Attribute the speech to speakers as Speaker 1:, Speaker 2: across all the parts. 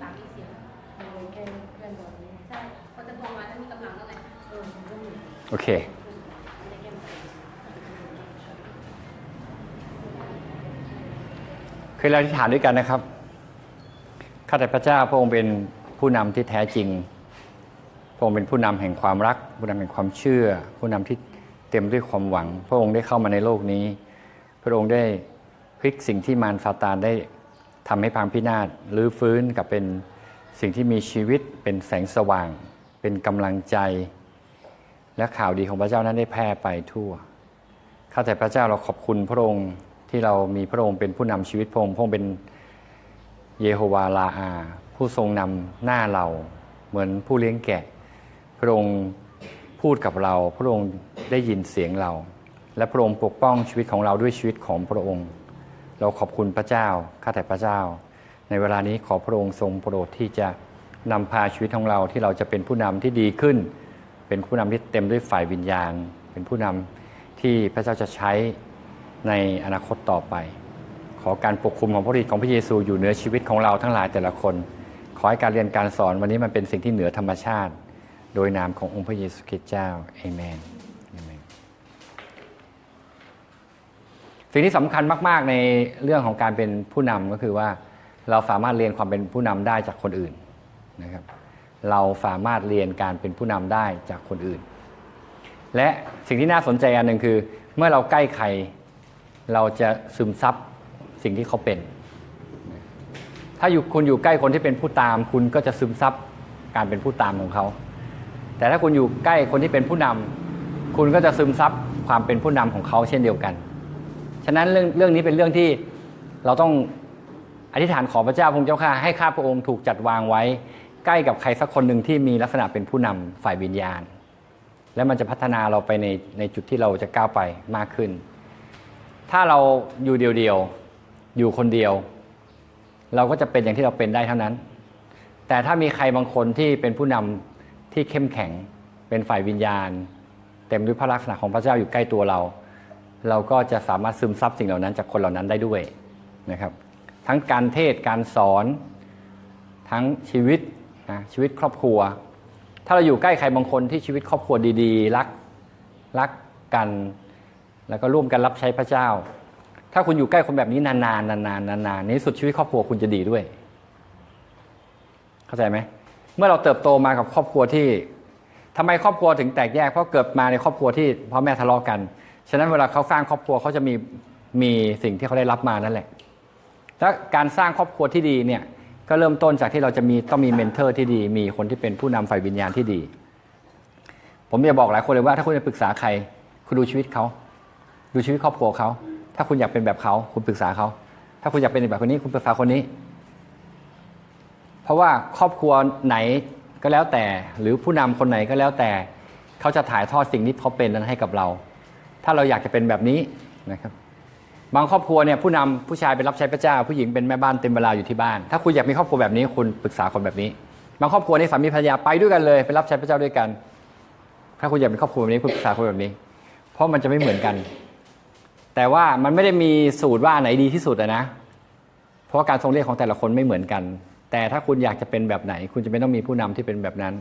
Speaker 1: สามีเสีย
Speaker 2: เอาแค่เพื่อนบอกนี่
Speaker 1: ใช่พอจะโตมาถ้ามีกำลังแล้วไง
Speaker 2: เออมันก็เหมือน
Speaker 3: โอเค
Speaker 2: ไม่ได้แค่นั้น
Speaker 3: เคยเราที่ฐานด้วยกันนะครับ ข้าแต่พระเจ้าพระองค์เป็นผู้นำที่แท้จริง พระองค์เป็นผู้นำแห่งความรัก ผู้นำแห่งความเชื่อ ผู้นำที่เต็มด้วยความหวัง พระองค์ได้เข้ามาในโลกนี้ พระองค์ได้พลิกสิ่งที่มารซาตานได้ ทำให้พังพินาศหรือฟื้นกับเป็นสิ่งที่มีชีวิตเป็นแสงสว่าง เป็นกำลังใจ และข่าวดีของพระเจ้านั้นได้แพร่ไปทั่วข้าแต่พระเจ้าเราขอบคุณพระองค์ที่เรามีพระองค์เป็นผู้นำชีวิตพระองค์พระองค์เป็นเยโฮวาลาอา ผู้ทรงนำหน้าเราเหมือนผู้เลี้ยงแกะ พระองค์พูดกับเรา พระองค์ได้ยินเสียงเรา และพระองค์ปกป้องชีวิตของเราด้วยชีวิตของพระองค์ เราขอบคุณพระเจ้า ข้าแต่พระเจ้า ในเวลานี้ขอพระองค์ทรงโปรดที่จะนำพาชีวิตของเราที่เราจะเป็นผู้นำที่ดีขึ้น เป็นผู้นำที่เต็มด้วยฝ่ายวิญญาณ เป็นผู้นำที่พระเจ้าจะใช้ในอนาคตต่อไป ขอการปกคุมของพระฤทธิ์ของพระเยซูอยู่เหนือชีวิตของเราทั้งหลายแต่ละคน ขอให้การเรียนการสอนวันนี้มันเป็นสิ่งที่เหนือธรรมชาติ โดยนามขององค์พระเยซูคริสต์เจ้าเอเมนเอเมน สิ่งที่สำคัญมากๆในเรื่องของการเป็นผู้นำก็คือว่าเราสามารถเรียนความเป็นผู้นำได้จากคนอื่นนะครับ เราสามารถเรียนการเป็นผู้นำได้จากคนอื่น และสิ่งที่น่าสนใจอันหนึ่งคือ เมื่อเราใกล้ใครเราจะซึมซับสิ่งที่เขาเป็น ถ้าอยู่คุณอยู่ใกล้คนที่เป็นผู้ตาม คุณก็จะซึมซับการเป็นผู้ตามของเขา แต่ถ้าคุณอยู่ใกล้คนที่เป็นผู้นำคุณก็จะซึมซับความเป็นผู้นำของเขาเช่นเดียวกัน ฉะนั้นเรื่องเรื่องนี้เป็นเรื่องที่เราต้องอธิษฐานขอพระเจ้าพระองเจ้าข้าให้ข้าพระองค์ถูกจัดวางไว้ ใกล้กับใครสักคนหนึ่งที่มีลักษณะเป็นผู้นำฝ่ายวิญญาณ และมันจะพัฒนาเราไปในในจุดที่เราจะก้าวไปมากขึ้น ถ้าเราอยู่เดียวๆอยู่คนเดียว เราก็จะเป็นอย่างที่เราเป็นได้เท่านั้น แต่ถ้ามีใครบางคนที่เป็นผู้นำที่เข้มแข็งเป็นฝ่ายวิญญาณ เต็มด้วยพระลักษณะของพระเจ้าอยู่ใกล้ตัวเรา เราก็จะสามารถซึมซับสิ่งเหล่านั้นจากคนเหล่านั้นได้ด้วยนะครับ ทั้งการเทศการสอน ทั้งชีวิตนะชีวิตครอบครัว ถ้าเราอยู่ใกล้ใครบางคนที่ชีวิตครอบครัวดีๆ รักรักกัน แล้วก็ร่วมกันรับใช้พระเจ้า ถ้าคุณอยู่ใกล้คนแบบนี้นานๆนานๆนานๆในที่สุดชีวิตครอบครัวคุณจะดีด้วย เข้าใจไหมเมื่อเราเติบโตมากับครอบครัวที่ทำไมครอบครัวถึงแตกแยกเพราะเกิดมาในครอบครัวที่พ่อแม่ทะเลาะกัน ฉะนั้นเวลาเขาสร้างครอบครัวเขาจะมีมีสิ่งที่เขาได้รับมานั่นแหละ แล้วการสร้างครอบครัวที่ดีเนี่ยก็เริ่มต้นจากที่เราจะมีต้องมีเมนเทอร์ที่ดี มีคนที่เป็นผู้นำฝ่ายวิญญาณที่ดี ผมจะบอกหลายคนเลยว่าถ้าคุณจะปรึกษาใคร คุณดูชีวิตเขา ดูชีวิตครอบครัวเขา ถ้าคุณอยากเป็นแบบเขาคุณปรึกษาเขา ถ้าคุณอยากเป็นแบบคนนี้คุณปรึกษาคนนี้ เพราะว่าครอบครัวไหนก็แล้วแต่ หรือผู้นำคนไหนก็แล้วแต่ เขาจะถ่ายทอดสิ่งที่เขาเป็นนั้นให้กับเรา ถ้าเราอยากจะเป็นแบบนี้นะครับบางครอบครัวเนี่ยผู้นำผู้ชายเป็นรับใช้พระเจ้า ผู้หญิงเป็นแม่บ้านเต็มเวลาอยู่ที่บ้าน ถ้าคุณอยากมีครอบครัวแบบนี้คุณปรึกษาคนแบบนี้ บางครอบครัวในสามีภรรยาไปด้วยกันเลยไปรับใช้พระเจ้าด้วยกัน ถ้าคุณอยากเป็นครอบครัวแบบนี้คุณปรึกษาคนแบบนี้ เพราะมันจะไม่เหมือนกัน แต่ว่ามันไม่ได้มีสูตรว่าไหนดีที่สุดนะ เพราะการทรงเรียกของแต่ละคนไม่เหมือนกัน แต่ถ้าคุณอยากจะเป็นแบบไหน คุณจะไม่ต้องมีผู้นำที่เป็นแบบนั้น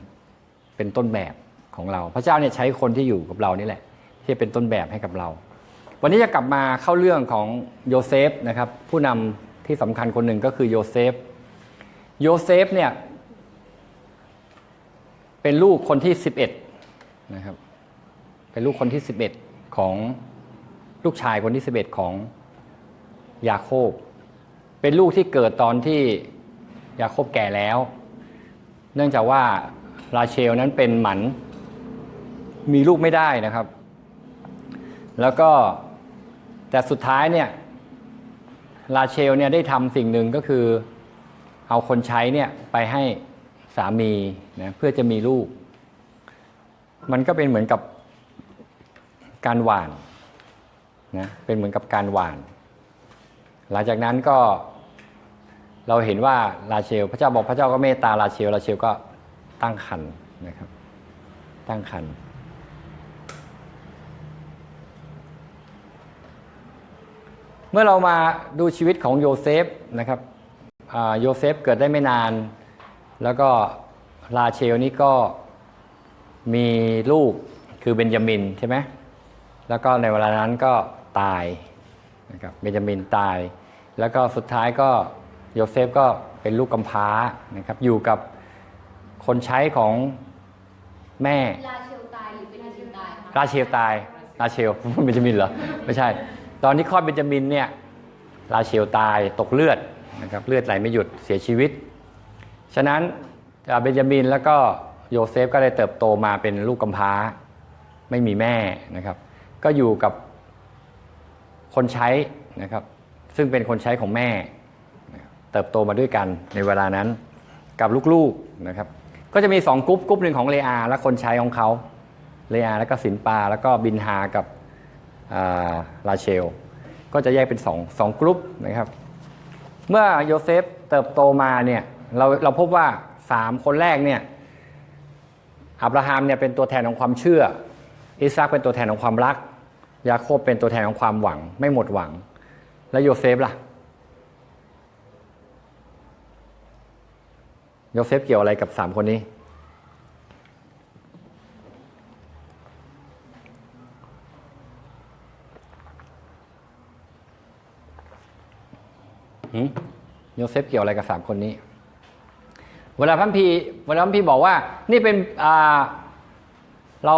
Speaker 3: เป็นต้นแบบของเรา พระเจ้าเนี่ยใช้คนที่อยู่กับเรานี่แหละ ที่เป็นต้นแบบให้กับเรา วันนี้จะกลับมาเข้าเรื่องของโยเซฟนะครับผู้นำที่สำคัญคนหนึ่งก็คือโยเซฟโยเซฟเนี่ยเป็นลูกคนที่สิบเอ็ดนะครับเป็นลูกคนที่สิบเอ็ดของลูกชายคนที่สิบเอ็ดของยาโคบ เป็นลูกที่เกิดตอนที่ยาโคบแก่แล้ว เนื่องจากว่าราเชลนั้นเป็นหมันมีลูกไม่ได้นะครับ แล้วก็แต่สุดท้ายเนี่ยราเชลเนี่ยได้ทำสิ่งหนึ่งก็คือเอาคนใช้เนี่ยไปให้สามีนะเพื่อจะมีลูก มันก็เป็นเหมือนกับการหวานนะเป็นเหมือนกับการหวาน หลังจากนั้นก็เราเห็นว่าราเชล พระเจ้าบอกพระเจ้าก็เมตตาราเชลราเชลก็ตั้งครรภ์นะครับ ตั้งครรภ์ เมื่อเรามาดูชีวิตของโยเซฟนะครับอ่าโยเซฟเกิดได้ไม่นาน แล้วก็ราเชลนี่ก็มีลูกคือเบนจามินใช่ไหมแล้วก็ในเวลานั้นก็ตายนะครับเบนจามินตาย แล้วก็สุดท้ายก็โยเซฟก็เป็นลูกกำพร้านะครับอยู่กับคนใช้ของแม่
Speaker 1: ลาเชลตายหรือเป็นลาเชลตายคะ
Speaker 3: ราเชลตายราเชลเบนจามินเหรอไม่ใช่ ตอนที่คลอดเบนจามินเนี่ยราเชลตายตกเลือดนะครับเลือดไหลไม่หยุดเสียชีวิต ฉะนั้นเบนจามินแล้วก็โยเซฟก็เลยเติบโตมาเป็นลูกกำพร้าไม่มีแม่นะครับ ก็อยู่กับคนใช้นะครับ ซึ่งเป็นคนใช้ของแม่ เติบโตมาด้วยกันในเวลานั้นกับลูกๆนะครับ ก็จะมีสองกรุ๊ปกรุ๊ปหนึ่งของเลอาและคนใช้ของเขาเลอาแล้วก็สินปาแล้วก็บินฮากับ ลาเชล ก็จะแยกเป็นสองสองกรุ๊ปนะครับ เมื่อโยเซฟเติบโตมาเนี่ยเราเราพบว่าสามคนแรกเนี่ยอับราฮัมเนี่ยเป็นตัวแทนของความเชื่อ อิสาคเป็นตัวแทนของความรัก ยาโคบเป็นตัวแทนของความหวัง ไม่หมดหวัง แล้วโยเซฟล่ะโยเซฟเกี่ยวอะไรกับสามคนนี้ โยเซฟเกี่ยวอะไรกับสามคนนี้ เวลาพระคัมพีเวลาพระคัมพีบอกว่า นี่เป็นเรา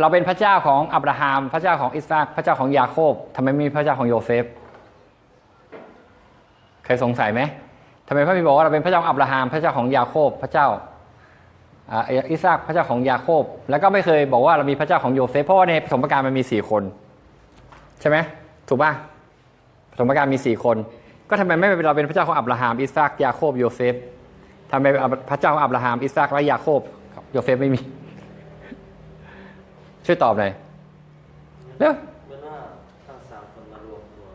Speaker 3: เราเป็นพระเจ้าของอับราฮัมพระเจ้าของอิสราพระเจ้าของยาโคบทำไมไม่มีพระเจ้าของโยเซฟเคยสงสัยไหมทำไมพระคัมพีบอกว่าเราเป็นพระเจ้าของอับราฮัมพระเจ้าของยาโคบพระเจ้าอิสราพระเจ้าของยาโคบ แล้วก็ไม่เคยบอกว่าเรามีพระเจ้าของโยเซฟเพราะว่าในสมการมันมีสี่คน ใช่ไหมถูกป่ะสมการมีสี่คน ก็ทำไมไม่เป็นเราเป็นพระเจ้าของอับราฮัมอิสรายาโคบโยเซฟทำไมพระเจ้าของอับราฮัมอิสราและยาโคบโยเซฟไม่มี ช่วยตอบหน่อยเร็ว
Speaker 4: ทั้งสามคนมารวมตัว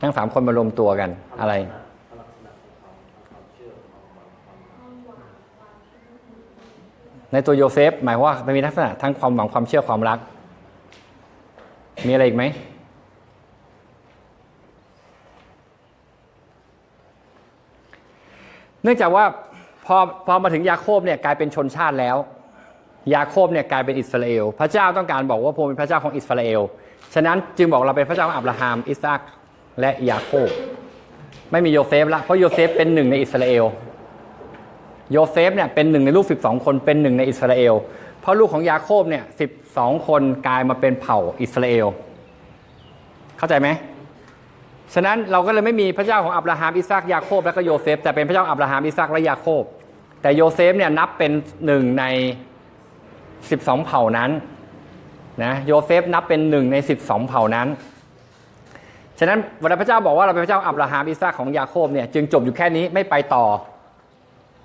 Speaker 3: ทั้งสามคนมารวมตัวกันอะไรในตัวโยเซฟ หมายว่ามันมีลักษณะทั้งความหวังความเชื่อความรัก มีอะไรอีกไหม เนื่องจากว่าพอพอมาถึงยาโคบเนี่ยกลายเป็นชนชาติแล้ว ยาโคบเนี่ยกลายเป็นอิสราเอล พระเจ้าต้องการบอกว่าพระเป็นพระเจ้าของอิสราเอล ฉะนั้นจึงบอกเราเป็นพระเจ้าของอับราฮัมอิสราและยาโคบ ไม่มีโยเซฟละเพราะโยเซฟเป็นหนึ่งในอิสราเอลโยเซฟเนี่ยเป็นหนึ่งในลูก 12 คนเป็นหนึ่งในอิสราเอล เพราะลูกของยาโคบเนี่ย12 คนกลายมาเป็นเผ่าอิสราเอล เข้าใจไหม ฉะนั้นเราก็เลยไม่มีพระเจ้าของอับราฮัมอิสราเอลยาโคบและก็โยเซฟแต่เป็นพระเจ้าอับราฮัมอิสราเอลและยาโคบ แต่โยเซฟเนี่ยนับเป็นหนึ่งใน 12 เผ่านั้นนะโยเซฟนับเป็นหนึ่งใน 12 เผ่านั้น ฉะนั้นเวลาพระเจ้าบอกว่าเราเป็นพระเจ้าอับราฮัมอิสราเอลของยาโคบเนี่ยจึงจบอยู่แค่นี้ไม่ไปต่อ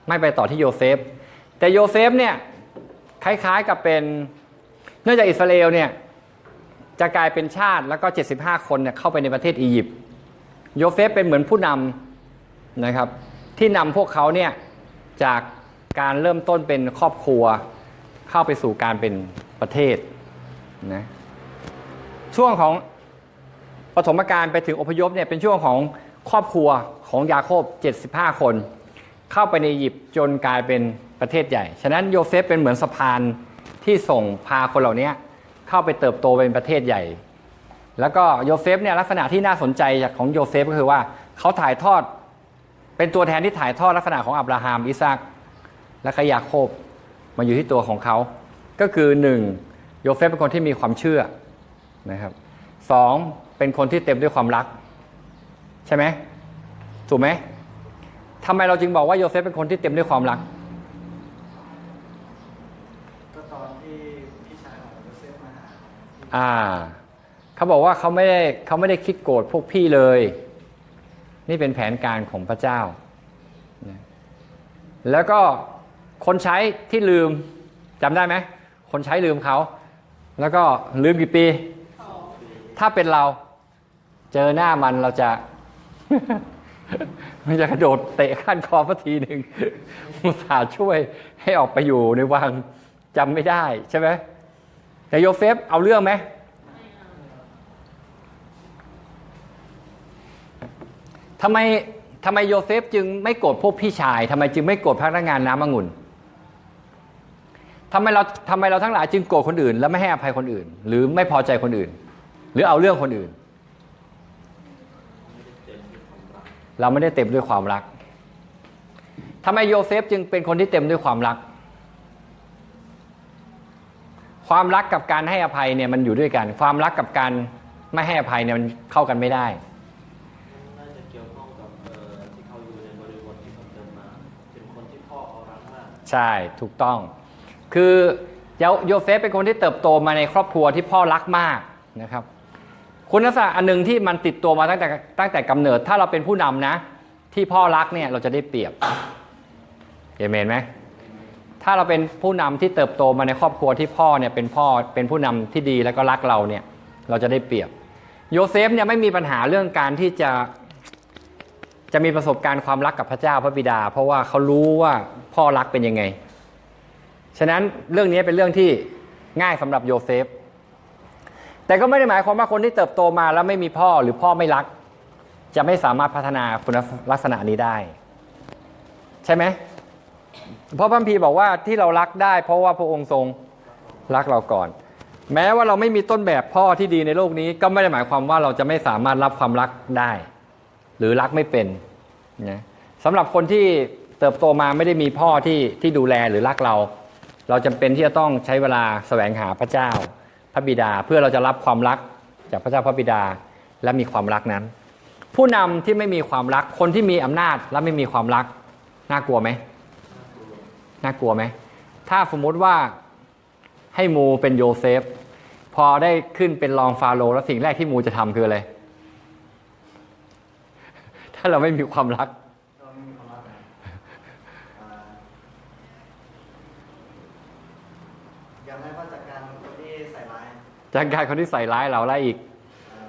Speaker 3: ไม่ไปต่อที่โยเซฟ แต่โยเซฟเนี่ยคล้ายๆกับเป็นเนื่องจากอิสราเอลเนี่ยจะกลายเป็นชาติแล้วก็ 75 คนเนี่ยเข้าไปในประเทศอียิปต์ โยเซฟเป็นเหมือนผู้นำนะครับ ที่นำพวกเขาเนี่ยจากการเริ่มต้นเป็นครอบครัว เข้าไปสู่การเป็นประเทศนะช่วงของปฐมกาลไปถึงอพยพเนี่ยเป็นช่วงของครอบครัวของยาโคบ 75 คน เข้าไปในอียิปต์จนกลายเป็นประเทศใหญ่ ฉะนั้นโยเซฟเป็นเหมือนสะพานที่ส่งพาคนเหล่านี้เข้าไปเติบโตเป็นประเทศใหญ่ แล้วก็โยเซฟเนี่ยลักษณะที่น่าสนใจของโยเซฟก็คือว่าเขาถ่ายทอด เป็นตัวแทนที่ถ่ายทอดลักษณะของอับราฮัมอิสราและก็ยาโคบมาอยู่ที่ตัวของเขา ก็คือหนึ่งโยเซฟเป็นคนที่มีความเชื่อนะครับสองเป็นคนที่เต็มด้วยความรัก ใช่ไหมถูกไหมทำไมเราจึงบอกว่าโยเซฟเป็นคนที่เต็มด้วยความรัก
Speaker 5: ก็ตอนที่พี่ชายของโยเซฟมาหา
Speaker 3: อ่า เขาบอกว่าเขาไม่ได้เขาไม่ได้คิดโกรธพวกพี่เลย นี่เป็นแผนการของพระเจ้า แล้วก็คนใช้ที่ลืมจำได้ไหมคนใช้ลืมเขา แล้วก็ลืมกี่ปี ถ้าเป็นเราเจอหน้ามันเราจะมันจะกระโดดเตะขั้นคอสักทีหนึ่งมุสาช่วยให้ออกไปอยู่ในวังจำไม่ได้ใช่ไหมแต่โยเซฟเอาเรื่องไหม ทำไมทำไมโยเซฟจึงไม่โกรธพวกพี่ชายทำไมจึงไม่โกรธพนักงานน้ำองุ่นทำไมเราทำไมเราทั้งหลายจึงโกรธคนอื่น และไม่ให้อภัยคนอื่น หรือไม่พอใจคนอื่น หรือเอาเรื่องคนอื่น เราไม่ได้เต็มด้วยความรักทำไมโยเซฟจึงเป็นคนที่เต็มด้วยความรัก ความรักกับการให้อภัยเนี่ยมันอยู่ด้วยกัน ความรักกับการไม่ให้อภัยเนี่ยมันเข้ากันไม่ได้
Speaker 4: ใช่
Speaker 3: ถูกต้อง คือโยเซฟเป็นคนที่เติบโตมาในครอบครัวที่พ่อรักมากนะครับ คุณลักษณะอันหนึ่งที่มันติดตัวมาตั้งแต่ตั้งแต่กำเนิดถ้าเราเป็นผู้นำนะ ที่พ่อรักเนี่ยเราจะได้เปรียบเห็นไหมถ้าเราเป็นผู้นำที่เติบโตมาในครอบครัวที่พ่อเนี่ยเป็นพ่อเป็นผู้นำที่ดีแล้วก็รักเราเนี่ยเราจะได้เปรียบโยเซฟเนี่ยไม่มีปัญหาเรื่องการที่จะ จะมีประสบการณ์ความรักกับพระเจ้าพระบิดา เพราะว่าเขารู้ว่าพ่อรักเป็นยังไง ฉะนั้นเรื่องนี้เป็นเรื่องที่ง่ายสำหรับโยเซฟ แต่ก็ไม่ได้หมายความว่าคนที่เติบโตมาแล้วไม่มีพ่อหรือพ่อไม่รัก จะไม่สามารถพัฒนาคุณลักษณะนี้ได้ ใช่ไหมเพราะพระคัมภีร์บอกว่าที่เรารักได้ เพราะว่าพระองค์ทรงรักเราก่อน แม้ว่าเราไม่มีต้นแบบพ่อที่ดีในโลกนี้ ก็ไม่ได้หมายความว่าเราจะไม่สามารถรับความรักได้ หรือรักไม่เป็นนะสำหรับคนที่เติบโตมาไม่ได้มีพ่อที่ที่ดูแลหรือรักเรา เราจำเป็นที่จะต้องใช้เวลาแสวงหาพระเจ้าพระบิดา เพื่อเราจะรับความรักจากพระเจ้าพระบิดาและมีความรักนั้น ผู้นำที่ไม่มีความรักคนที่มีอำนาจและไม่มีความรักน่ากลัวไหมน่ากลัวไหมถ้าสมมติว่าให้มูเป็นโยเซฟ พอได้ขึ้นเป็นรองฟาโรห์แล้วสิ่งแรกที่มูจะทำคืออะไราเราไม่มีความรัก
Speaker 5: เราไม่มีความรักนะอ่าอยากให้พ่อจัดการคนที่ใส่ร้าย
Speaker 3: จากการคนที่ใส่ร้ายเราไล่อีก
Speaker 5: อ่า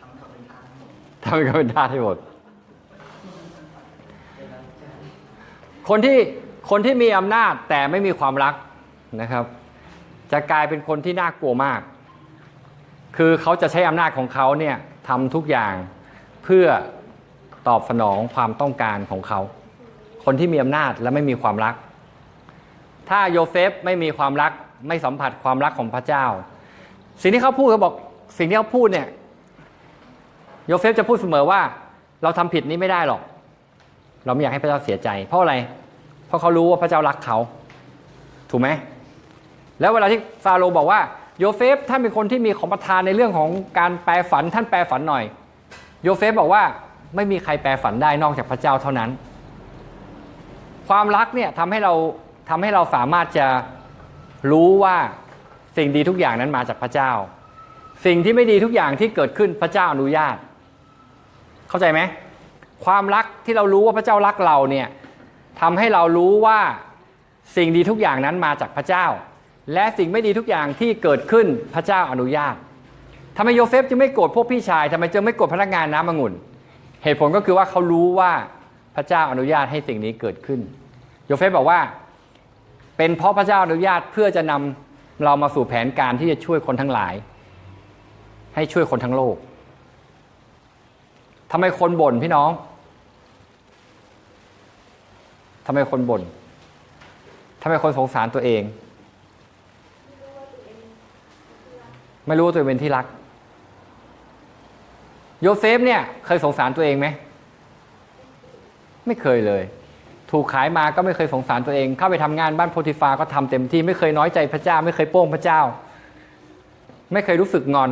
Speaker 5: ทำเขาเป็นทางทั้งหมด
Speaker 3: ทำให้เขาเป็นทาสให้หมดคนที่คนที่มีอำนาจแต่ไม่มีความรักนะครับ จะกลายเป็นคนที่น่ากลัวมาก คือเขาจะใช้อำนาจของเขาเนี่ย ทำทุกอย่างเพื่อตอบสนองความต้องการของเขา คนที่มีอำนาจและไม่มีความรัก ถ้าโยเซฟไม่มีความรักไม่สัมผัสความรักของพระเจ้า สิ่งที่เขาพูดเขาบอกสิ่งที่เขาพูดเนี่ยโยเซฟจะพูดเสมอว่า เราทำผิดนี้ไม่ได้หรอก เราไม่อยากให้พระเจ้าเสียใจ เพราะอะไร เพราะเขารู้ว่าพระเจ้ารักเขา ถูกไหมแล้วเวลาที่ฟาโรห์บอกว่า โยเซฟท่านเป็นคนที่มีของประทานในเรื่องของการแปลฝันท่านแปลฝันหน่อย โยเซฟบอกว่าไม่มีใครแปลฝันได้นอกจากพระเจ้าเท่านั้น ความรักเนี่ยทำให้เราทำให้เราสามารถจะรู้ว่าสิ่งดีทุกอย่างนั้นมาจากพระเจ้า สิ่งที่ไม่ดีทุกอย่างที่เกิดขึ้นพระเจ้าอนุญาต เข้าใจไหมความรักที่เรารู้ว่าพระเจ้ารักเราเนี่ยทำให้เรารู้ว่าสิ่งดีทุกอย่างนั้นมาจากพระเจ้า และสิ่งไม่ดีทุกอย่างที่เกิดขึ้นพระเจ้าอนุญาตทำไมโยเซฟจึงไม่โกรธพวกพี่ชายทำไมจึงไม่โกรธพนักงานน้ำองุ่น เหตุผลก็คือว่าเขารู้ว่าพระเจ้าอนุญาตให้สิ่งนี้เกิดขึ้น โยเซฟบอกว่า เป็นเพราะพระเจ้าอนุญาตเพื่อจะนำเรามาสู่แผนการที่จะช่วยคนทั้งหลาย ให้ช่วยคนทั้งโลกทำไมคนบ่นพี่น้องทำไมคนบ่นทำไมคนสงสารตัวเอง ไม่รู้ว่าตัวเองเป็นที่รัก โยเซฟเนี่ย เคยสงสารตัวเองไหม ไม่เคยเลย ถูกขายมาก็ไม่เคยสงสารตัวเอง เข้าไปทำงานบ้านโพธิฟาก็ทำเต็มที่ ไม่เคยน้อยใจพระเจ้า ไม่เคยโป้งพระเจ้า ไม่เคยรู้สึกงอน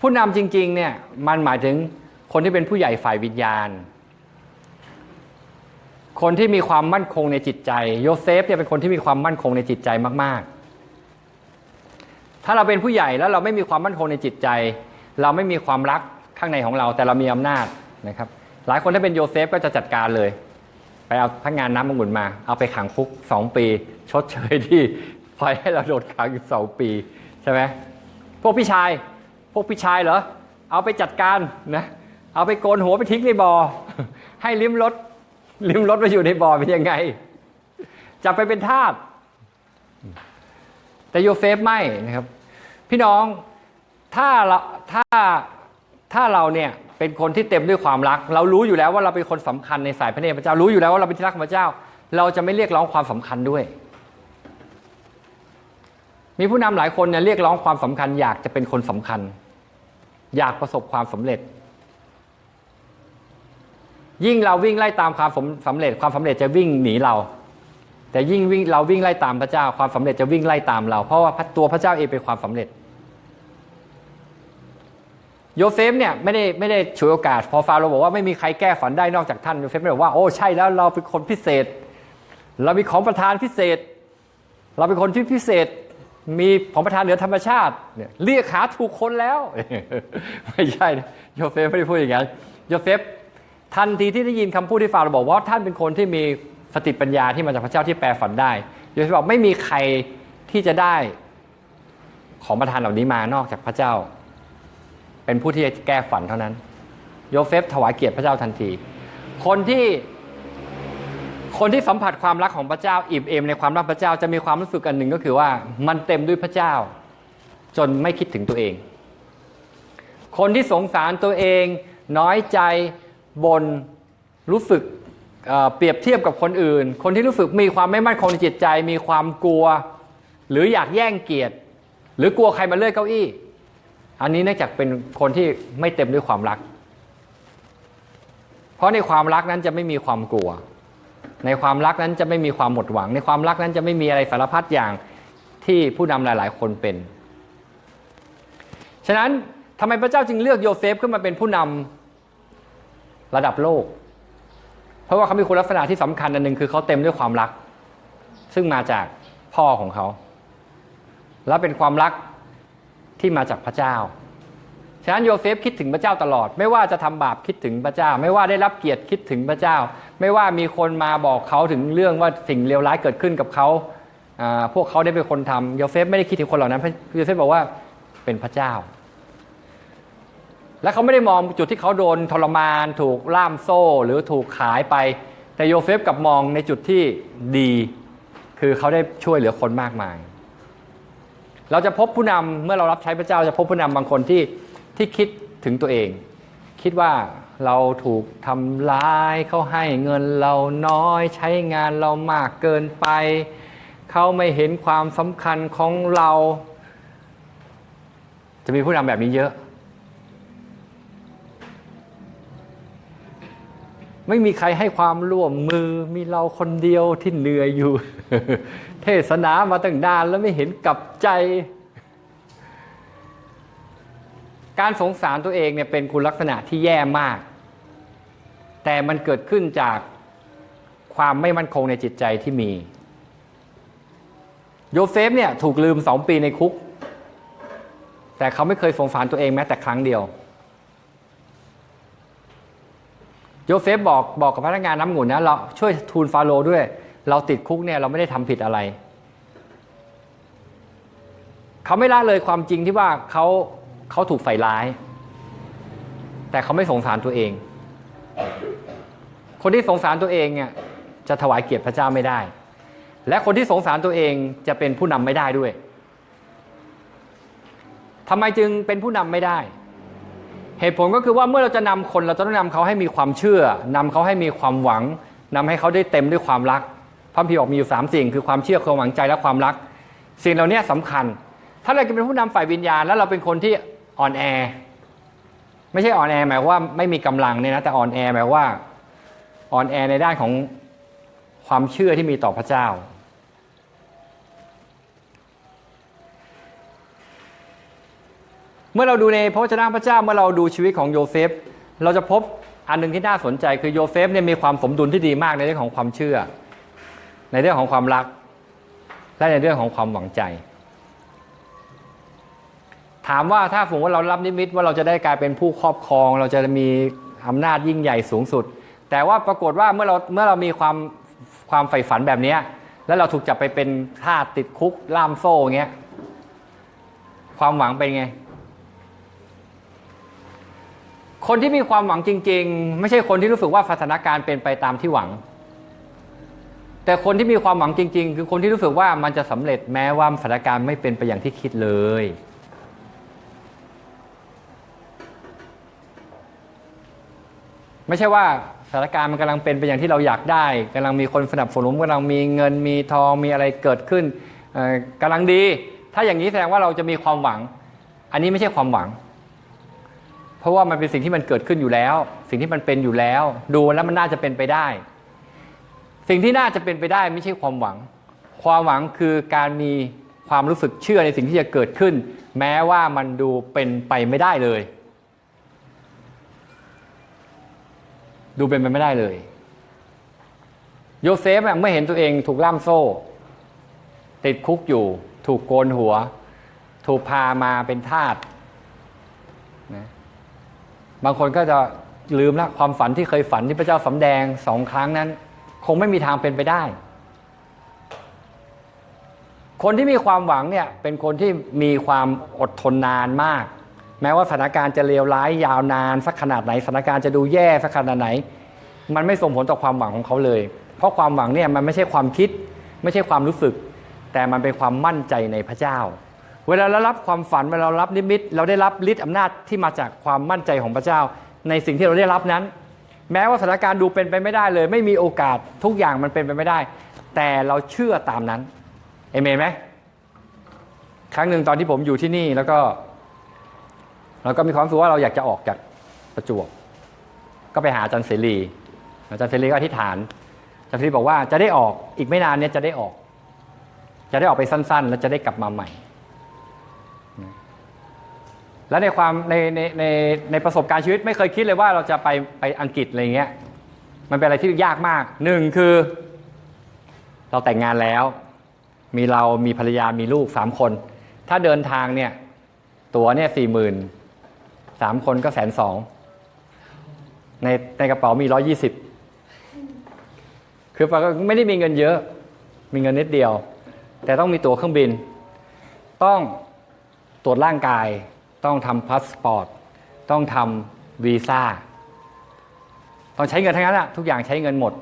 Speaker 3: ผู้นำจริง ๆ เนี่ย มันหมายถึงคนที่เป็นผู้ใหญ่ฝ่ายวิญญาณ คนที่มีความมั่นคงในจิตใจ โยเซฟเนี่ยเป็นคนที่มีความมั่นคงในจิตใจมาก ๆ ถ้าเราเป็นผู้ใหญ่แล้วเราไม่มีความมั่นคงในจิตใจ เราไม่มีความรักข้างในของเราแต่เรามีอำนาจนะครับหลายคนถ้าเป็นโยเซฟก็จะจัดการเลย ไปเอาพนักงานน้ำมงุนมา เอาไปขังคุกสองปี ชดเชยที่ปล่อยให้เราโดนขังอยู่สองปีใช่ไหมพวกพี่ชายพวกพี่ชายเหรอเอาไปจัดการนะเอาไปโกนหัวไปทิ้งในบ่อให้ลิ้มรสลิ้มรสมาอยู่ในบ่อเป็นยังไงจับไปเป็นทาสแต่โยเซฟไม่นะครับ พี่น้องถ้าเราถ้าถ้าเราเนี่ยเป็นคนที่เต็มด้วยความรัก เรารู้อยู่แล้วว่าเราเป็นคนสำคัญในสายพระเนตรพระเจ้ารู้อยู่แล้วว่าเราเป็นที่รักของพระเจ้า เราจะไม่เรียกร้องความสำคัญด้วย มีผู้นำหลายคนเนี่ยเรียกร้องความสำคัญ อยากจะเป็นคนสำคัญ อยากประสบความสำเร็จ ยิ่งเราวิ่งไล่ตามความสำสำเร็จความสำเร็จจะวิ่งหนีเรา แต่ยิ่งวิ่งเราวิ่งไล่ตามพระเจ้าความสำเร็จจะวิ่งไล่ตามเรา เพราะว่าพระตัวพระเจ้าเองเป็นความสำเร็จ โยเซฟเนี่ยไม่ได้ไม่ได้ฉวยโอกาส พอฟาโรห์บอกว่าไม่มีใครแก้ฝันได้นอกจากท่านโยเซฟไม่บอกว่าโอ้ใช่แล้วเราเป็นคนพิเศษ เรามีของประทานพิเศษ เราเป็นคนที่พิเศษ มีของประทานเหนือธรรมชาติเนี่ยเรียกหาถูกคนแล้ว ไม่ใช่โยเซฟไม่ได้พูดอย่างนั้นโยเซฟทันทีที่ได้ยินคำพูดที่ฟาโรห์บอกว่าท่านเป็นคนที่มี สติปัญญาที่มาจากพระเจ้าที่แปลฝันได้โยเซฟบอกไม่มีใครที่จะได้ของประทานเหล่านี้มานอกจากพระเจ้า เป็นผู้ที่จะแก้ฝันเท่านั้น โยเซฟถวายเกียรติพระเจ้าทันที คนที่คนที่สัมผัสความรักของพระเจ้าอิ่มเอมในความรักพระเจ้าจะมีความรู้สึกอันหนึ่งก็คือว่ามันเต็มด้วยพระเจ้า จนไม่คิดถึงตัวเอง คนที่สงสารตัวเอง น้อยใจบนรู้สึก เปรียบเทียบกับคนอื่น คนที่รู้สึกมีความไม่มั่นคงในจิตใจ มีความกลัว หรืออยากแย่งเกียรติ หรือกลัวใครมาเลื่อยเก้าอี้ อันนี้เนื่องจากเป็นคนที่ไม่เต็มด้วยความรัก เพราะในความรักนั้นจะไม่มีความกลัว ในความรักนั้นจะไม่มีความหมดหวัง ในความรักนั้นจะไม่มีอะไรสารพัดอย่างที่ผู้นำหลาย ๆ คนเป็น ฉะนั้นทำไมพระเจ้าจึงเลือกโยเซฟขึ้นมาเป็นผู้นำระดับโลก เพราะว่าเขามีคุณลักษณะที่สำคัญอันหนึ่งคือเขาเต็มด้วยความรัก ซึ่งมาจากพ่อของเขา และเป็นความรักที่มาจากพระเจ้า ฉะนั้นโยเซฟคิดถึงพระเจ้าตลอด ไม่ว่าจะทำบาปคิดถึงพระเจ้า ไม่ว่าได้รับเกียรติคิดถึงพระเจ้า ไม่ว่ามีคนมาบอกเขาถึงเรื่องว่าสิ่งเลวร้ายเกิดขึ้นกับเขาอ่าพวกเขาได้เป็นคนทำโยเซฟไม่ได้คิดถึงคนเหล่านั้นโยเซฟบอกว่าเป็นพระเจ้า และเขาไม่ได้มองจุดที่เขาโดนทรมาน ถูกล่ามโซ่ หรือถูกขายไป แต่โยเซฟกับมองในจุดที่ดี คือเขาได้ช่วยเหลือคนมากมาย เราจะพบผู้นำเมื่อเรารับใช้พระเจ้าจะพบผู้นำบางคนที่ที่คิดถึงตัวเอง คิดว่าเราถูกทำร้ายเขาให้เงินเราน้อย ใช้งานเรามากเกินไปเขาไม่เห็นความสำคัญของเรา จะมีผู้นำแบบนี้เยอะ ไม่มีใครให้ความร่วมมือมีเราคนเดียวที่เหนื่อยอยู่ เทศนามาตั้งนานแล้วไม่เห็นกลับใจ การสงสารตัวเองเนี่ยเป็นคุณลักษณะที่แย่มาก แต่มันเกิดขึ้นจากความไม่มั่นคงในจิตใจที่มี โยเซฟเนี่ยถูกลืมสองปีในคุก แต่เขาไม่เคยสงสารตัวเองแม้แต่ครั้งเดียว โยเซฟบอกบอกกับพนักงานน้ำหงุนนะเราช่วยทูลฟาโรด้วย เราติดคุกเนี่ยเราไม่ได้ทำผิดอะไร เขาไม่ละเลยความจริงที่ว่าเขาเขาถูกใส่ร้าย แต่เขาไม่สงสารตัวเอง คนที่สงสารตัวเองเนี่ยจะถวายเกียรติพระเจ้าไม่ได้ และคนที่สงสารตัวเองจะเป็นผู้นำไม่ได้ด้วยทำไมจึงเป็นผู้นำไม่ได้ เหตุผลก็คือว่าเมื่อเราจะนำคนเราจะต้องนำเขาให้มีความเชื่อนำเขาให้มีความหวังนำให้เขาได้เต็มด้วยความรักพระพีร์บอกมีอยู่สามสิ่งคือความเชื่อความหวังใจและความรัก สิ่งเหล่านี้สำคัญ ถ้าเราจะเป็นผู้นำฝ่ายวิญญาณ แล้วเราเป็นคนที่อ่อนแอ ไม่ใช่อ่อนแอหมายว่าไม่มีกำลังเนี่ยนะแต่อ่อนแอหมายว่าอ่อนแอในด้านของความเชื่อที่มีต่อพระเจ้า เมื่อเราดูในพระวจนะพระเจ้าเมื่อเราดูชีวิตของโยเซฟ เราจะพบอันหนึ่งที่น่าสนใจคือโยเซฟเนี่ยมีความสมดุลที่ดีมากในเรื่องของความเชื่อ ในเรื่องของความรัก และในเรื่องของความหวังใจ ถามว่าถ้าสมมติว่าเรารับนิมิตว่าเราจะได้กลายเป็นผู้ครอบครอง เราจะมีอำนาจยิ่งใหญ่สูงสุด แต่ว่าปรากฏว่าเมื่อเราเมื่อเรามีความความใฝ่ฝันแบบนี้แล้วเราถูกจับไปเป็นทาสติดคุกล่ามโซ่เงี้ยความหวังเป็นไง คนที่มีความหวังจริง ๆ ไม่ใช่คนที่รู้สึกว่าสถานการณ์เป็นไปตามที่หวัง แต่คนที่มีความหวังจริง ๆ คือคนที่รู้สึกว่ามันจะสำเร็จแม้ว่าสถานการณ์ไม่เป็นไปอย่างที่คิดเลย ไม่ใช่ว่าสถานการณ์มันกำลังเป็นไปอย่างที่เราอยากได้กำลังมีคนสนับสนุนกำลังมีเงินมีทองมีอะไรเกิดขึ้นเอ่อกำลังดี ถ้าอย่างนี้แสดงว่าเราจะมีความหวัง อันนี้ไม่ใช่ความหวัง ราะว่ามันเป็นสิ่งที่มันเกิดขึ้นอยู่แล้ว สิ่งที่มันเป็นอยู่แล้ว ดูแล้วมันน่าจะเป็นไปได้ สิ่งที่น่าจะเป็นไปได้ไม่ใช่ความหวัง ความหวังคือการมีความรู้สึกเชื่อในสิ่งที่จะเกิดขึ้น แม้ว่ามันดูเป็นไปไม่ได้เลย ดูเป็นไปไม่ได้เลย โยเซฟเมื่อเห็นตัวเองถูกล่ามโซ่ ติดคุกอยู่ ถูกโกนหัว ถูกพามาเป็นทาส บางคนก็จะลืมละความฝันที่เคยฝันที่พระเจ้าสำแดงสองครั้งนั้น คงไม่มีทางเป็นไปได้ คนที่มีความหวังเนี่ยเป็นคนที่มีความอดทนนานมาก แม้ว่าสถานการณ์จะเลวร้ายยาวนานสักขนาดไหนสถานการณ์จะดูแย่สักขนาดไหน มันไม่ส่งผลต่อความหวังของเขาเลย เพราะความหวังเนี่ยมันไม่ใช่ความคิด ไม่ใช่ความรู้สึก แต่มันเป็นความมั่นใจในพระเจ้า เวลาเรารับความฝันเวลาเรารับนิมิต เราได้รับฤทธิ์อำนาจที่มาจากความมั่นใจของพระเจ้า ในสิ่งที่เราได้รับนั้น แม้ว่าสถานการณ์ดูเป็นไปไม่ได้เลย ไม่มีโอกาสทุกอย่างมันเป็นไปไม่ได้ แต่เราเชื่อตามนั้นเอเมนไหมครั้งหนึ่งตอนที่ผมอยู่ที่นี่แล้วก็เราก็มีความรู้สึกว่าเราอยากจะออกจากประจวบก็ไปหาอาจารย์เสรีอาจารย์เสรีก็อธิษฐานอาจารย์เสรีบอกว่าจะได้ออกอีกไม่นานเนี่ยจะได้ออก จะได้ออกไปสั้น ๆ แล้วจะได้กลับมาใหม่ แล้วในความในในในในประสบการณ์ชีวิตไม่เคยคิดเลยว่าเราจะไปไปอังกฤษอะไรเงี้ยมันเป็นอะไรที่ยากมากหนึ่งคือ เราแต่งงานแล้ว มีเรามีภรรยามีลูกสามคน ถ้าเดินทางเนี่ย ตั๋วเนี่ยสี่หมื่นสามคนก็แสนสองในในกระเป๋ามีร้อยี่สิบคือปกติไม่ได้มีเงินเยอะ มีเงินนิดเดียว แต่ต้องมีตั๋วเครื่องบิน ต้องตรวจร่างกาย ต้องทำพาสปอร์ต ต้องทำวีซ่า ต้องใช้เงินทั้งนั้นอะทุกอย่างใช้เงินหมด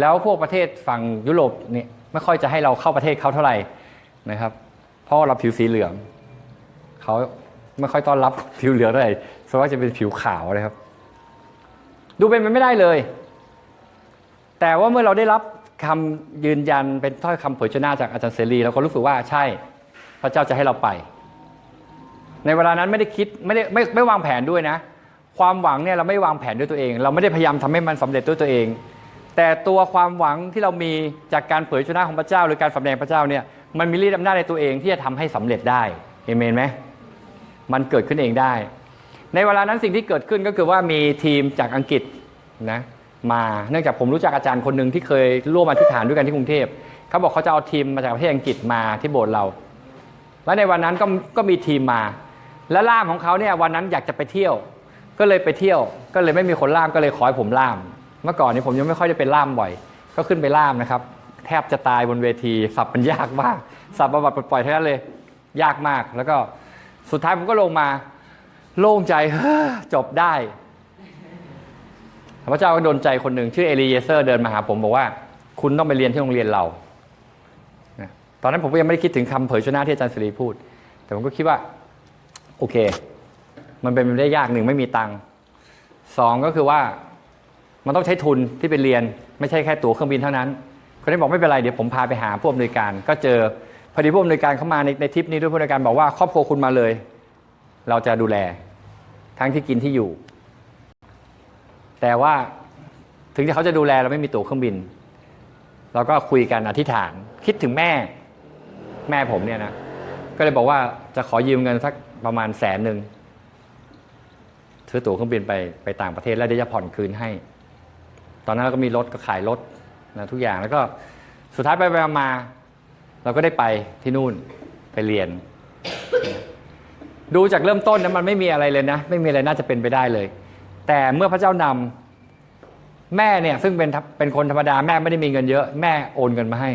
Speaker 3: แล้วพวกประเทศฝั่งยุโรปเนี่ยไม่ค่อยจะให้เราเข้าประเทศเขาเท่าไหร่นะครับ เพราะเราผิวสีเหลือง เขาไม่ค่อยต้อนรับผิวเหลืองเท่าไหร่ส่วนมากจะเป็นผิวขาวนะครับ ดูเป็นไปไม่ได้เลย แต่ว่าเมื่อเราได้รับคำยืนยันเป็นถ้อยคำเผยชนะจากอาจารย์เสรีเราก็รู้สึกว่าใช่ พระเจ้าจะให้เราไป ในเวลานั้นไม่ได้คิดไม่ได้ไม่ไม่วางแผนด้วยนะ ความหวังเนี่ยเราไม่วางแผนด้วยตัวเอง เราไม่ได้พยายามทำให้มันสำเร็จด้วยตัวเอง แต่ตัวความหวังที่เรามีจากการเผยชนะของพระเจ้า หรือการสำแดงพระเจ้าเนี่ยมันมีฤทธิ์อำนาจในตัวเองที่จะทำให้สำเร็จได้เอเมนไหมมันเกิดขึ้นเองได้ ในเวลานั้นสิ่งที่เกิดขึ้นก็คือว่ามีทีมจากอังกฤษนะมาเนื่องจากผมรู้จักอาจารย์คนหนึ่งที่เคยร่วมอธิษฐานด้วยกันที่กรุงเทพเขาบอกเขาจะเอาทีมมาจากประเทศอังกฤษมาที่โบสถ์เรา และในวันนั้นก็ก็มีทีมมา และล่ามของเขาเนี่ยวันนั้นอยากจะไปเที่ยว ก็เลยไปเที่ยว ก็เลยไม่มีคนล่ามก็เลยขอให้ผมล่าม เมื่อก่อนนี้ผมยังไม่ค่อยได้เป็นล่ามบ่อย ก็ขึ้นไปล่ามนะครับ แทบจะตายบนเวทีสับมันยากมากสับบำบัดปล่อยเท่านั้นเลย ยากมากแล้วก็สุดท้ายผมก็ลงมาโล่งใจจบได้ พระเจ้าก็โดนใจคนหนึ่งชื่อเอลีเยเซอร์เดินมาหาผมบอกว่า คุณต้องไปเรียนที่โรงเรียนเรา ตอนนั้นผมก็ยังไม่ได้คิดถึงคำเผยชนะที่อาจารย์สิริพูด แต่ผมก็คิดว่า โอเค มันเป็นไปได้ยากหนึ่งไม่มีตังค์สองก็คือว่ามันต้องใช้ทุนที่ไปเรียน ไม่ใช่แค่ตั๋วเครื่องบินเท่านั้นคนนี้บอกไม่เป็นไรเดี๋ยวผมพาไปหาผู้อำนวยการ ก็เจอพอดีผู้อำนวยการเข้ามาในในทริปนี้ด้วยผู้อำนวยการบอกว่าครอบครัวคุณมาเลย เราจะดูแล ทั้งที่กินที่อยู่ แต่ว่าถึงที่เขาจะดูแลเราไม่มีตั๋วเครื่องบินเราก็คุยกันอธิษฐาน คิดถึงแม่แม่ผมเนี่ยนะ ก็เลยบอกว่าจะขอยืมเงินสักประมาณแสนหนึ่งซื้อตั๋วเครื่องบินไปไปต่างประเทศแล้วเดี๋ยวจะผ่อนคืนให้ ตอนนั้นเราก็มีรถก็ขายรถนะทุกอย่างแล้วก็สุดท้ายไปไปมา เราก็ได้ไปที่นู่นไปเรียน ดูจากเริ่มต้นนะมันไม่มีอะไรเลยนะ ไม่มีอะไรน่าจะเป็นไปได้เลย แต่เมื่อพระเจ้านำแม่เนี่ยซึ่งเป็นเป็นคนธรรมดาแม่ไม่ได้มีเงินเยอะ แม่โอนเงินมาให้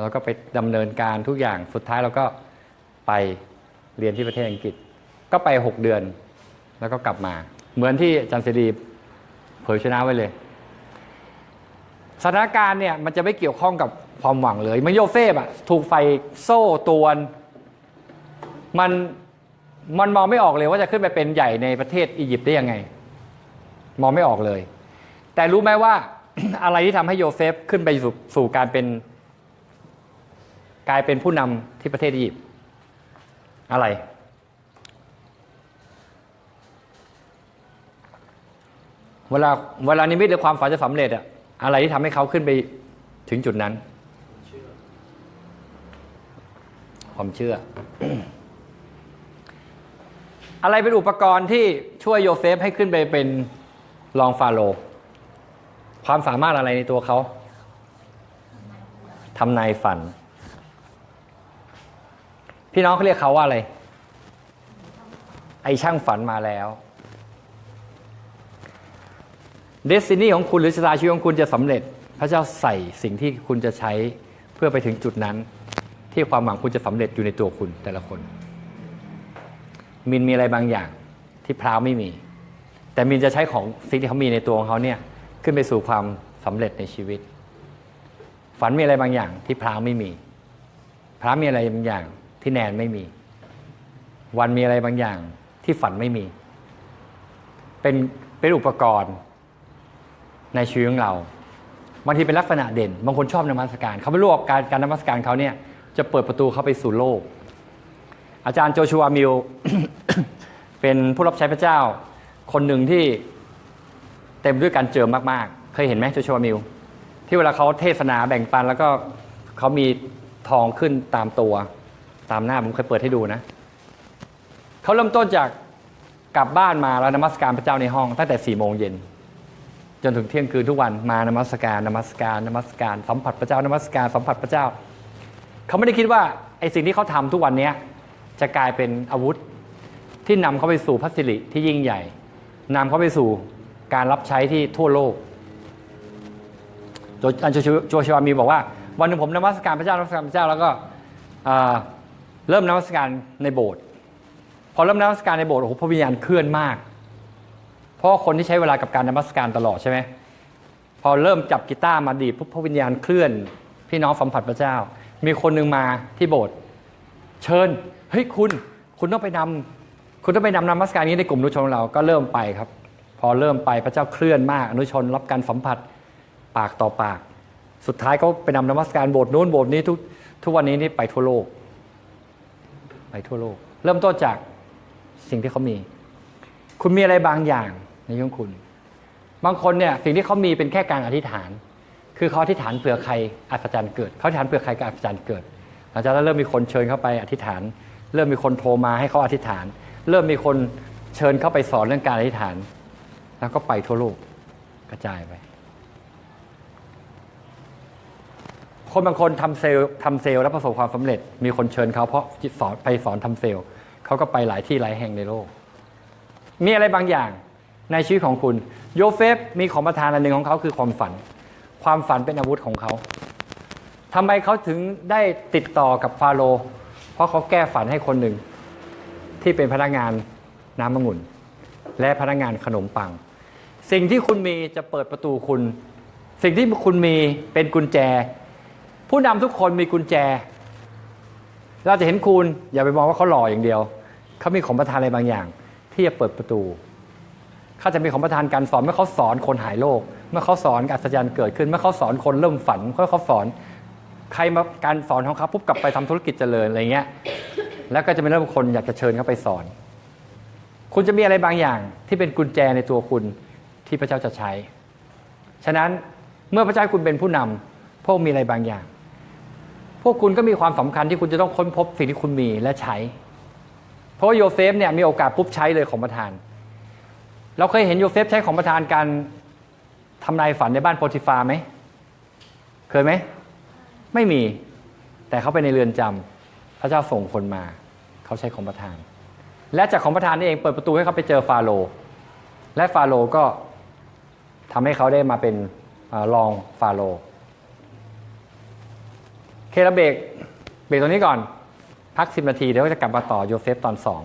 Speaker 3: เราก็ไปดำเนินการทุกอย่างสุดท้ายเราก็ไปเรียนที่ประเทศอังกฤษ ก็ไปหกเดือน แล้วก็กลับมา เหมือนที่จารย์เสรีเผยชนะไว้เลยสถานการณ์เนี่ยมันจะไม่เกี่ยวข้องกับความหวังเลยมันโยเซฟอะถูกไฟโซ่ตวนมันมันมองไม่ออกเลยว่าจะขึ้นไปเป็นใหญ่ในประเทศอียิปต์ได้ยังไง มองไม่ออกเลย แต่รู้ไหมว่าอะไรที่ทำให้โยเซฟขึ้นไปสู่สู่การเป็น กลายเป็นผู้นำที่ประเทศอียิปต์อะไร เวลาเวลานิมิตหรือความฝันจะสำเร็จอะอะไรที่ทำให้เขาขึ้นไปถึงจุดนั้น ความเชื่อ อะไรเป็นอุปกรณ์ที่ช่วยโยเซฟให้ขึ้นไปเป็นรองฟาโรห์ความสามารถอะไรในตัวเขาทำนายฝัน พี่น้องเขาเรียกเขาว่าอะไร ไอช่างฝันมาแล้วเดสตินีของคุณหรือชะตาชีวิตของคุณจะสำเร็จ พระเจ้าใส่สิ่งที่คุณจะใช้เพื่อไปถึงจุดนั้น ที่ความหวังคุณจะสำเร็จอยู่ในตัวคุณแต่ละคน มินมีอะไรบางอย่างที่พราวไม่มี แต่มินจะใช้ของสิ่งที่เขามีในตัวของเขาเนี่ยขึ้นไปสู่ความสำเร็จในชีวิต ฝันมีอะไรบางอย่างที่พราวไม่มีพราวมีอะไรบางอย่าง ที่แนนไม่มี วันมีอะไรบางอย่างที่ฝันไม่มี เป็นเป็นอุปกรณ์ในชีวิตของเราบางทีเป็นลักษณะเด่น บางคนชอบนมัสการเขาไม่รู้ว่าการการนมัสการเขาเนี่ยจะเปิดประตูเข้าไปสู่โลก อาจารย์โจชัวมิลเป็นผู้รับใช้พระเจ้า คนหนึ่งที่เต็มด้วยการเจิมมากๆ เคยเห็นไหมโจชัวมิลที่เวลาเขาเทศนาแบ่งปันแล้วก็เขามีทองขึ้นตามตัว ตามหน้าผมเคยเปิดให้ดูนะเขาเริ่มต้นจากกลับบ้านมาแล้วนมัสการพระเจ้าในห้องตั้งแต่สี่โมงเย็นจนถึงเที่ยงคืนทุกวันมานมัสการนมัสการนมัสการสัมผัสพระเจ้านมัสการสัมผัสพระเจ้า เขาไม่ได้คิดว่าไอ้สิ่งที่เขาทำทุกวันเนี้จะกลายเป็นอาวุธที่นำเขาไปสู่พระสิริที่ยิ่งใหญ่นำเขาไปสู่การรับใช้ที่ทั่วโลกโจอาจารย์โจชัวโจชัวมีบอกว่า วันหนึ่งผมนมัสการพระเจ้านมัสการพระเจ้าแล้วก็อ่า เริ่มนมัสการในโบสถ์พอเริ่มนมัสการในโบสถ์โอ้โหพระวิญญาณเคลื่อนมาก เพราะคนที่ใช้เวลากับการนมัสการตลอดใช่ไหมพอเริ่มจับกีตาร์มาดีปุ๊บพระวิญญาณเคลื่อน พี่น้องสัมผัสพระเจ้า มีคนหนึ่งมาที่โบสถ์เชิญเฮ้ยคุณ คุณต้องไปนำคุณต้องไปนำนมัสการนี้ในกลุ่มอนุชนของเราก็เริ่มไปครับ พอเริ่มไปพระเจ้าเคลื่อนมากอนุชนรับการสัมผัสปากต่อปาก สุดท้ายก็ไปนำนมัสการโบสถ์นู้นโบสถ์นี้ทุกทุกวันนี้นี่ไปทั่วโลก ทั่วโลก เริ่มต้นจากสิ่งที่เขามี คุณมีอะไรบางอย่างในชีวิตของคุณ บางคนเนี่ยสิ่งที่เขามีเป็นแค่การอธิษฐาน คือเขาอธิษฐานเผื่อใครอัศจรรย์เกิด เขาอธิษฐานเผื่อใครก็อัศจรรย์เกิด หลังจากนั้นเริ่มมีคนเชิญเข้าไปอธิษฐาน เริ่มมีคนโทรมาให้เขาอธิษฐาน เริ่มมีคนเชิญเข้าไปสอนเรื่องการอธิษฐาน แล้วก็ไปทั่วโลกกระจายไป คนบางคนทำเซลล์ทำเซลล์แล้วประสบความสำเร็จ มีคนเชิญเขาเพราะสอนไปสอนทำเซลล์เขาก็ไปหลายที่หลายแห่งในโลก มีอะไรบางอย่างในชีวิตของคุณ โยเฟฟมีของประทานอันหนึ่งของเขาคือความฝัน ความฝันเป็นอาวุธของเขาทำไมเขาถึงได้ติดต่อกับฟาโรห์เพราะเขาแก้ฝันให้คนหนึ่ง ที่เป็นพนักงานน้ำมะงุ่น และพนักงานขนมปัง สิ่งที่คุณมีจะเปิดประตูคุณ สิ่งที่คุณมีเป็นกุญแจ ผู้นำทุกคนมีกุญแจ เราจะเห็นคุณอย่าไปมองว่าเขาหล่ออย่างเดียว เขามีของประทานอะไรบางอย่าง ที่จะเปิดประตู เขาจะมีของประทานการสอนเมื่อเขาสอนคนหายโรคเมื่อเขาสอนอัศจรรย์เกิดขึ้น เมื่อเขาสอนคนเริ่มฝันเมื่อเขาสอนใครมาการสอนของเขาปุ๊บกลับไปทำธุรกิจเจริญอะไรเงี้ย แล้วก็จะมีเริ่มคนอยากจะเชิญเขาไปสอน คุณจะมีอะไรบางอย่างที่เป็นกุญแจในตัวคุณที่พระเจ้าจะใช้ ฉะนั้นเมื่อพระเจ้าคุณเป็นผู้นำพวกมีอะไรบางอย่าง พวกคุณก็มีความสำคัญที่คุณจะต้องค้นพบสิ่งที่คุณมีและใช้ เพราะว่าโยเซฟเนี่ยมีโอกาสปุ๊บใช้เลยของประทาน เราเคยเห็นโยเซฟใช้ของประทานการทำนายฝันในบ้านโพธิฟาไหม เคยไหม ไม่มี แต่เขาไปในเรือนจำพระเจ้าส่งคนมา เขาใช้ของประทาน และจากของประทานนี่เองเปิดประตูให้เขาไปเจอฟาโรและฟาโรก็ทำให้เขาได้มาเป็นรองฟาโรห เคเราเบรกเบรกตรงนี้ก่อน พักสินาทีเดี๋ยวก็จะกลับมาต่อโยเซฟตอนสอง